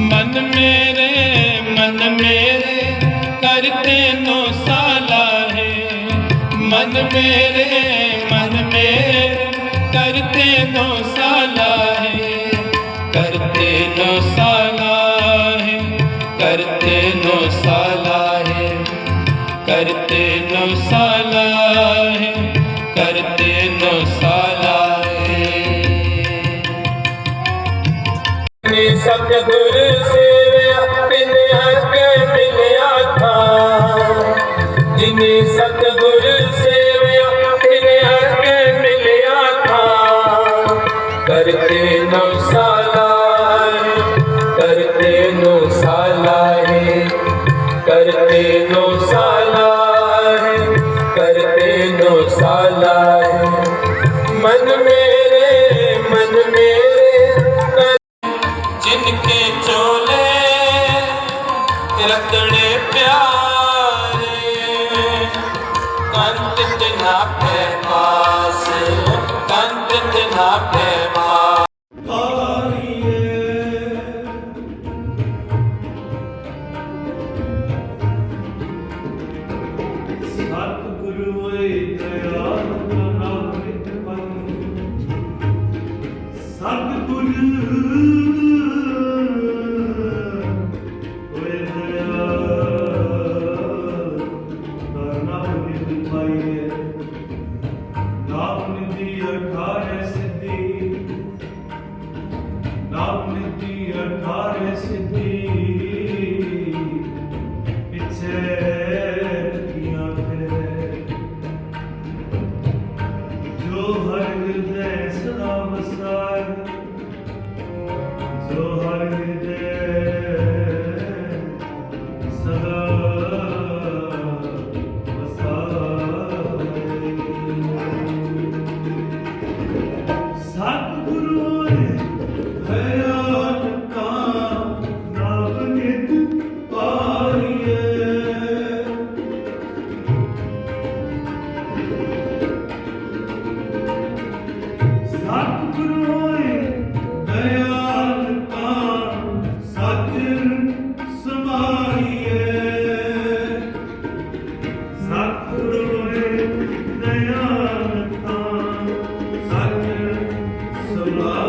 मन मेरे मन मेरे करते नो साला है मन मेरे मन मेरे करते नो साला है करते नो साला है करते नो साला है करते नो साला है करते नो साला है सतगुर सेवया ਤੇ ਸਤਗੁਰ ਸੇਵਿਆ ਤੇਰੇ ਹਰ ਕੇ ਮਿਲਿਆ ਥਾ। ਕਰਤੇ ਨਵਸਾ ਨਾ ਪੈ ਪਾਸ ਕੰਕਟ ਨਾ ਪੈ ਨਾਮ ਨਿਧੀ ਅਠਾਰੇ ਸਿੱਧੀ। ਨਾਮ ਨਿਧੀ ਅਠਾਰੇ ਸਿੱਧੀ ਪਿੱਛੇ ਸਦਾ ਵਸਾਰ, ਜੋ ਹਰ ਹਿਰਦੈ ਸਦਾ 주